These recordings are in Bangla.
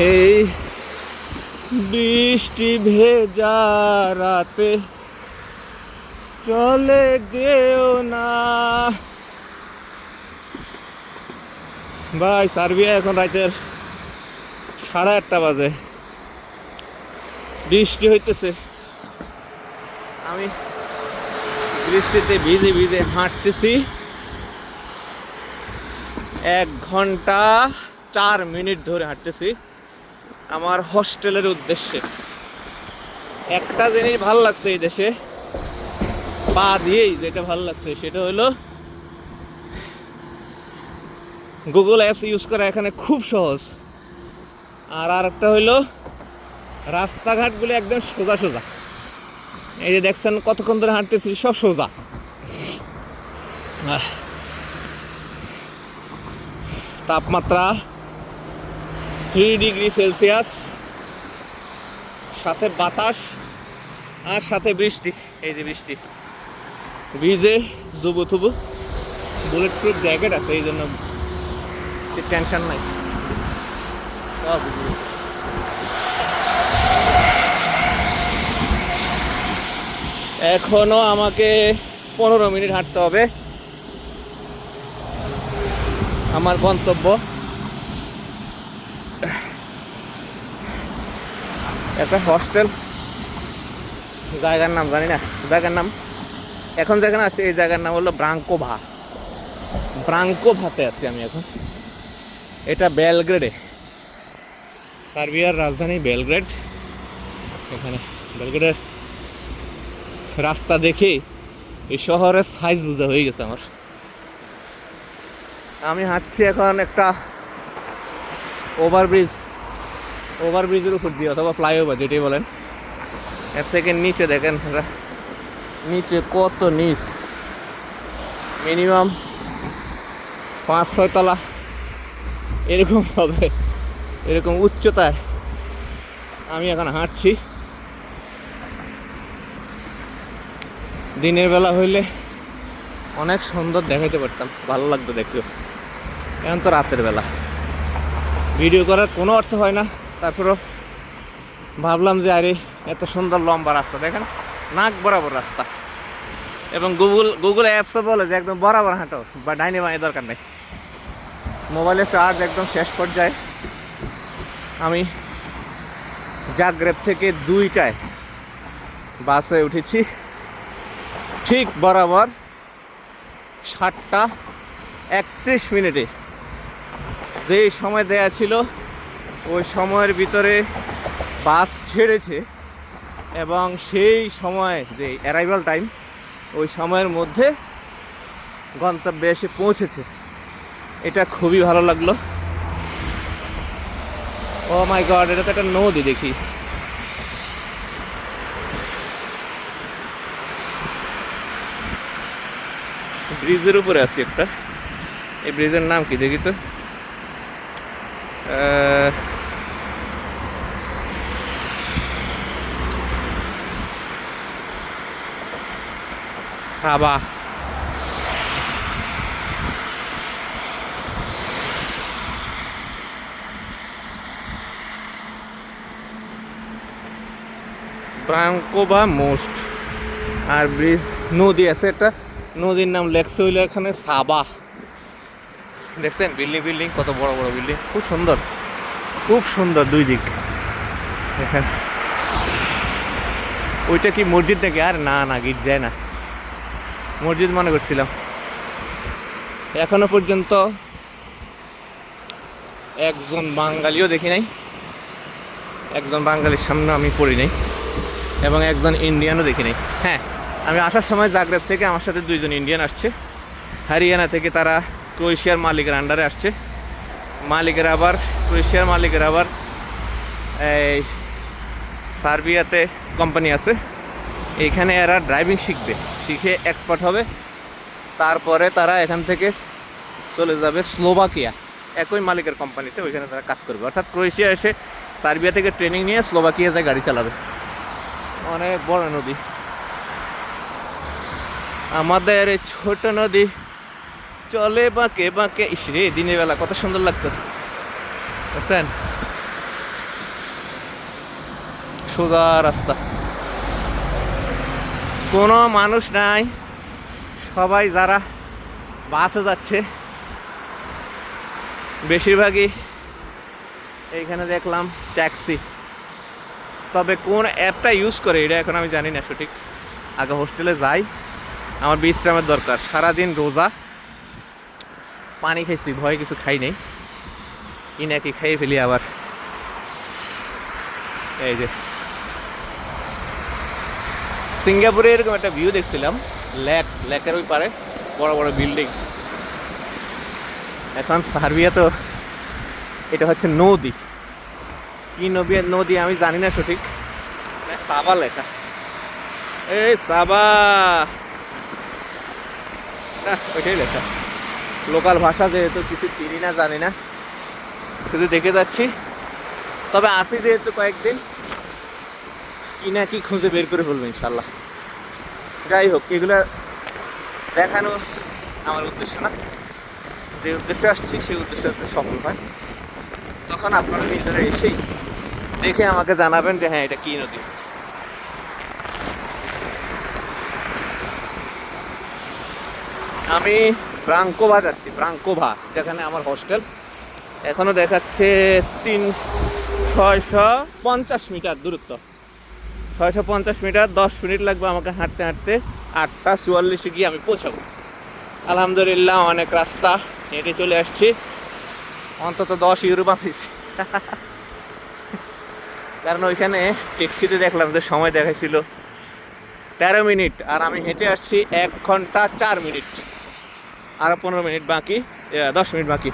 এই বৃষ্টি ভেজা রাতে চলে যেও না। ভাই, সার্বিয়া এখন রাতের সাড়ে আটটা বাজে। বৃষ্টি হইতেছে। আমি বৃষ্টিতে ভিজে ভিজে হাঁটতেছি। এক ঘণ্টা চার মিনিট ধরে হাঁটতেছি। আমার হস্টেলের উদ্দেশ্যে। একটা জিনিস ভালো লাগছে এই দেশে, পা দিয়েই যেটা ভালো লাগছে, সেটা হলো গুগল অ্যাপস ইউজ করা এখানে খুব সহজ। আর আর একটা হইল রাস্তাঘাটগুলো একদম সোজা সোজা। এই যে দেখছেন কতক্ষণ ধরে হাঁটতেছি, সব সোজা। তাপমাত্রা থ্রি ডিগ্রি সেলসিয়াস, সাথে বাতাস আর সাথে বৃষ্টি, এই যে বৃষ্টি। ভিজে জুবু থুবু বুলেট প্রুফ জ্যাকেট আছে, এই জন্য টেনশন নাই। এখনও আমাকে পনেরো মিনিট হাঁটতে হবে। আমার গন্তব্য। একটা হস্টেল জায়গার নাম জানি না, জায়গার নাম। এখন যেখানে আসছি এই জায়গার নাম হলো ব্রাঙ্কোভা। ব্রাঙ্কোভাতে আছি আমি এখন। এটা বেলগ্রেডে। সার্বিয়ার রাজধানী বেলগ্রেড। এখানে বেলগ্রেডের রাস্তা দেখে এই শহরের সাইজ বোঝা হয়ে গেছে আমার। আমি হাঁটছি এখন একটা ওভারব্রিজ ওভারব্রিজের উপর দিয়ে অথবা ফ্লাইওভার যেটাই বলেন। এর থেকে নিচে দেখেন নিচে কত নিচ? মিনিমাম পাঁচ ছয় তলা। এরকম হবে। এরকম উচ্চতায়। আমি এখন হাঁটছি। দিনের বেলা হইলে অনেক সুন্দর দেখাইতে পারতাম। ভালো লাগতো দেখতেও। এখন তো রাতের বেলা। ভিডিও করার কোনো অর্থ হয় না। তারপরও ভাবলাম যে আরে, এত সুন্দর লম্বা রাস্তা, দেখেন? নাক বরাবর রাস্তা। এবং গুগল গুগল অ্যাপসও বলে যে একদম বরাবর হাঁটো, বা ডাইনে বাঁয়ে দরকার নেই। মোবাইলের চার্জ একদম শেষ পর্যায়ে। আমি জাগ্রেব থেকে দুইটায় বাসে উঠেছি। ঠিক বরাবর সাতটা একত্রিশ মিনিটে। যেই সময় দেয়া ছিল ওই সময়ের ভিতরে বাস ছেড়েছে এবং সেই সময় যে অ্যারাইভাল টাইম ওই সময়ের মধ্যে গন্তব্যে এসে পৌঁছেছে। এটা খুবই ভালো লাগল। ও মাই গড এটা তো একটা নদী দেখি। ব্রিজের উপরে আছি একটা। এই ব্রিজের নাম কি দেখি তো? সাবা ব্রাঙ্কোবা মোস্ট। আর ব্রিজ নদী আছে একটা নদীর নাম লেখছে হইল এখানে সাবা। দেখছেন? বিল্ডিং বিল্ডিং কত বড় বড় বিল্ডিং খুব সুন্দর। খুব সুন্দর দুই দিক। দেখেন। ওইটা কি মসজিদ নাকি? আর না না, গির্জায় না। মসজিদ মনে করছিলাম। এখনও পর্যন্ত একজন বাঙালিও দেখি নাই। একজন বাঙালির সামনে আমি পড়ি নাই। এবং একজন ইন্ডিয়ানও দেখি নাই। হ্যাঁ আমি আসার সময় জাগ্রেব থেকে আমার সাথে দুইজন ইন্ডিয়ান আসছে। হরিয়ানা থেকে তারা ক্রোয়েশিয়ার মালিকের আন্ডারে আসছে। মালিকের আবার, ক্রোয়েশিয়ার মালিকের আবার এই সার্বিয়াতে কোম্পানি আছে। এখানে এরা ড্রাইভিং শিখবে, শিখে এক্সপার্ট হবে। তারপরে তারা এখান থেকে চলে যাবে স্লোভাকিয়া। একই মালিকের কোম্পানিতে ওইখানে তারা কাজ করবে। অর্থাৎ ক্রোয়েশিয়া এসে সার্বিয়া থেকে ট্রেনিং নিয়ে স্লোভাকিয়াতে গাড়ি চালাবে। অনেক বড় নদী। আমাদের এই ছোট নদী চলে বাঁকে বাঁকে। ইস রে দিনের বেলা কত সুন্দর লাগতো। বুঝছেন সোজা রাস্তা। কোনো মানুষ নাই। সবাই যারা বাসে যাচ্ছে। বেশিরভাগই এইখানে দেখলাম ট্যাক্সি। তবে কোন অ্যাপটা ইউজ করে এটা এখন আমি জানি না সঠিক। আগে হোস্টেলে যাই। আমার বিশ্রামের দরকার। সারাদিন রোজা। পানি খাইছি, ভয় কিছু খাই নেই। কি না কি খাইয়ে ফেলি আবার। এই যে। সিঙ্গাপুরে এরকম একটা ভিউ দেখছিলাম, লেক, লেকের ওই পারে, বড় বড় বিল্ডিং এখন সার্বিয়া তো, এটা হচ্ছে নদী। কি নদী নদী আমি জানি না সঠিক। সাবা লেখা। এই সাবা। ওইটাই লেখা। লোকাল ভাষা যেহেতু কিছু চিনি না, জানি না। শুধু দেখে যাচ্ছি। তবে আসি যেহেতু কয়েকদিন। কি না কি খুঁজে বের করে ফেলব ইনশাল্লাহ যাই হোক, এগুলো দেখানো আমার উদ্দেশ্য না। যে উদ্দেশ্যে আসছি, সেই উদ্দেশ্য সফল হয়। তখন আপনারা নিজেরা এসেই দেখে আমাকে জানাবেন যে হ্যাঁ এটা কী নদী? আমি ব্রাঙ্কোভা যাচ্ছি ব্রাঙ্কোভা যেখানে আমার হোস্টেল এখনও দেখাচ্ছে তিন, ছয়শো পঞ্চাশ মিটার দূরত্ব। ছয়শো পঞ্চাশ মিটার, দশ মিনিট লাগবে আমাকে হাঁটতে হাঁটতে। আটটা চুয়াল্লিশে গিয়ে আমি পৌঁছাবো। আলহামদুলিল্লাহ অনেক রাস্তা, হেঁটে চলে আসছি। অন্তত দশ ইউরো বাঁচিয়েছি। কারণ ওইখানে ট্যাক্সিতে দেখলাম যে সময় দেখাইছিল তেরো মিনিট, আর আমি হেঁটে আসছি এক ঘণ্টা চার মিনিট। আরও পনেরো মিনিট বাকি দশ মিনিট বাকি।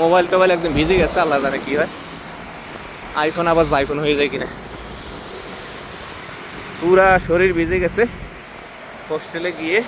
মোবাইল টোবাইল একদম ভিজে গেছে, আল্লাহ জানে কী হয়। আইফোন আবার আইফোন হয়ে যায় কিনা। পুরা শরীর ভিজে গেছে। হোস্টেলে গিয়ে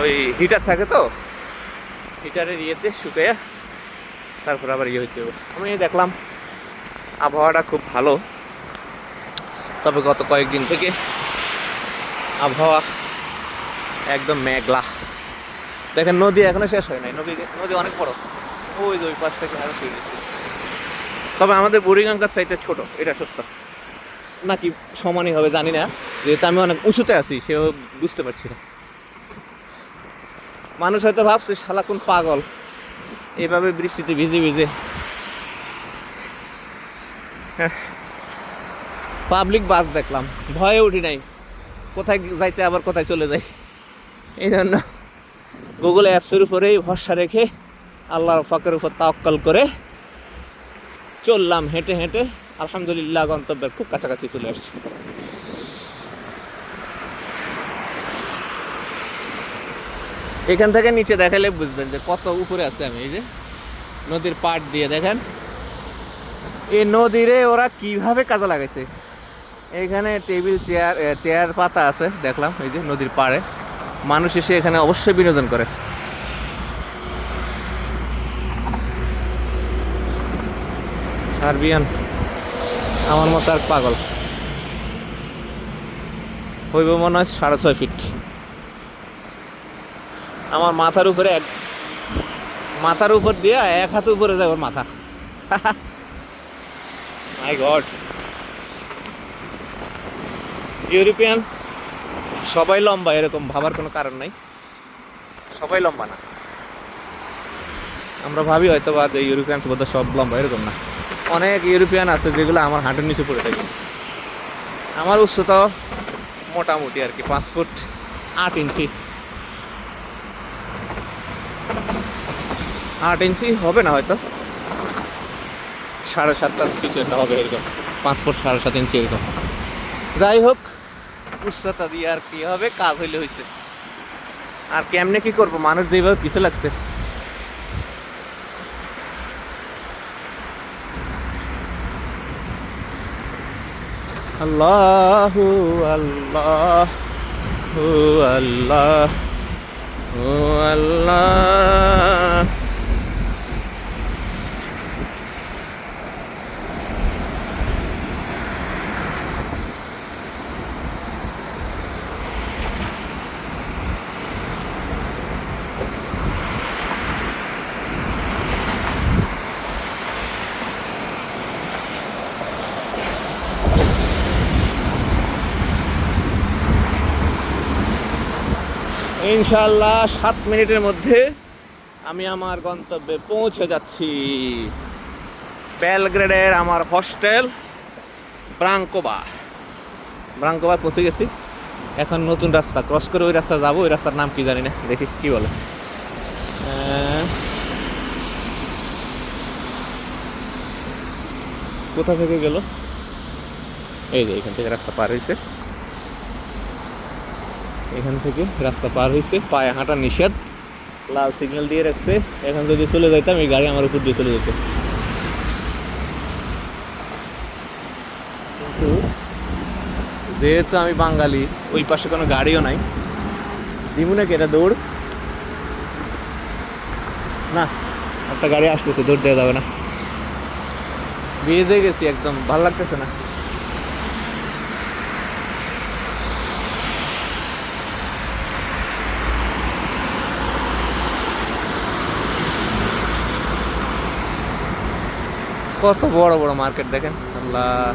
ওই হিটার থাকে তো হিটারের ইয়েতে শুকাইয়া তারপর আবার ইয়ে হইতে হবে। আমি দেখলাম আবহাওয়াটা খুব ভালো। তবে গত কয়েকদিন থেকে আবহাওয়া একদম মেঘলা। দেখেন, নদী এখনও শেষ হয় নাই। নদী নদী অনেক বড়। ওই ওই পাশ থেকে আরও শুয়ে গেছে। তবে আমাদের বুড়িগঙ্গার সাইডে ছোট, এটা সত্য। নাকি সমানই হবে, জানি না। যেহেতু আমি অনেক উঁচুতে আছি, সেও বুঝতে পারছি না। মানুষ হয়তো ভাবছে, শালা কোন পাগল। এভাবে বৃষ্টিতে ভিজে ভিজে। পাবলিক বাস দেখলাম। ভয়ে উঠি নাই। কোথায় যাইতে, আবার কোথায় চলে যাই। এই জন্য গুগল অ্যাপসের উপরেই ভরসা রেখে আল্লাহর ফাঁকের উপর তাওয়াক্কাল করে চললাম হেঁটে হেঁটে। আলহামদুলিল্লাহ গন্তব্যের খুব কাছাকাছি চলে আসছি। এখান থেকে নিচে দেখালে বুঝবেন যে কত উপরে আছে আমি, এই যে নদীর পাট দিয়ে দেখেন। এই নদীরে ওরা কীভাবে কাজে লাগাইছে? এখানে টেবিল, চেয়ার চেয়ার পাতা আছে, দেখলাম, এই যে নদীর পাড়ে। মানুষ এসে এখানে অবশ্যই বিনোদন করে। সার্বিয়ান, আমার মতো আর পাগল। হইব মনে হয় সাড়ে ছয় ফিট আমার মাথার উপরে এক, মাথার উপর দিয়ে এক হাত উপরে যায় ওর মাথা। মাই গড ইউরোপিয়ান সবাই লম্বা এরকম ভাবার কোনো কারণ নাই। সবাই লম্বা না। আমরা ভাবি হয়তো বা যে ইউরোপিয়ান বোধহয় সব লম্বা এরকম না। অনেক ইউরোপিয়ান আছে যেগুলো আমার হাঁটুর নিচে পড়ে থাকে। আমার উচ্চতা মোটামুটি আর কি পাঁচ ফুট আট ইঞ্চি। আট ইঞ্চি হবে না হয়তো। সাড়ে সাতটা কিছু একটা হবে এরকম পাঁচ ফুট সাড়ে সাত ইঞ্চি এরকম। যাই হোক উচ্চতা দিয়ে আর কি হবে কাজ হইলে হয়েছে আর কেমনে কি করব? মানুষ যেভাবে পিছে লাগছে। আল্লাহ আল্লাহ আল্লাহ আল্লাহ। ইনশাল্লাহ সাত মিনিটের মধ্যে আমি আমার গন্তব্যে পৌঁছে যাচ্ছি। বেলগ্রেডের আমার হস্টেল ব্রাঙ্কোবা ব্রাঙ্কোবা পৌঁছে গেছি। এখন নতুন রাস্তা, ক্রস করে ওই রাস্তা যাব, ওই রাস্তার নাম কি জানি না, দেখি কি বলে। কোথা থেকে গেল? এই যে এখান থেকে রাস্তা পার হয়েছে এখান থেকে রাস্তা পার হয়েছে পায়ে হাঁটা নিষেধ। লাল সিগন্যাল দিয়ে রাখছে। এখন যদি চলে যাইতাম, এই গাড়ি আমার উপর দিয়ে চলে যেত। কিন্তু যেহেতু আমি বাঙালি, ওই পাশে কোনো গাড়িও নাই। দিমু নাকি এটা দৌড়? না, একটা গাড়ি আসতেছে, দৌড় দেওয়া যাবে না। ভিজে গেছি একদম, ভালো লাগতেছে না। কত বড় বড় মার্কেট দেখেন। আল্লাহ।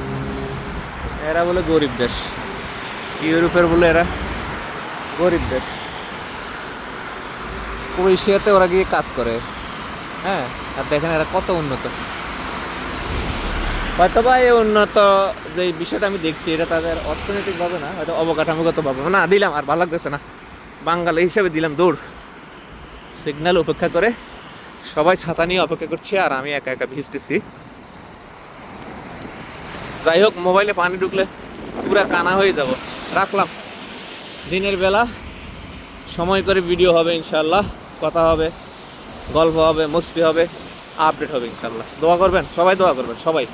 এরা বলে গরিব দেশ। ইউরোপের বলে এরা গরিব দেশ। ক্রোয়েশিয়াতে ওরা গিয়ে কাজ করে। হ্যাঁ আর দেখেন এরা কত উন্নত। হয়তো বা এই উন্নত যে বিষয়টা আমি দেখছি এটা তাদের অর্থনৈতিকভাবে না হয়তো অবকাঠামোগতভাবে। না দিলাম আর ভালো লাগতেছে না। বাঙালি হিসেবে দিলাম দৌড় সিগন্যাল উপেক্ষা করে সবাই ছাতা নিয়ে অপেক্ষা করছে আর আমি একা একা ভিজতেছি। যাই হোক মোবাইলে পানি ঢুকলে পুরো কানা হয়ে যাব। রাখলাম। দিনের বেলা সময় করে ভিডিও হবে ইনশাল্লাহ কথা হবে, গল্প হবে, মস্তি হবে আপডেট হবে ইনশাল্লাহ দোয়া করবেন? সবাই দোয়া করবেন, সবাই।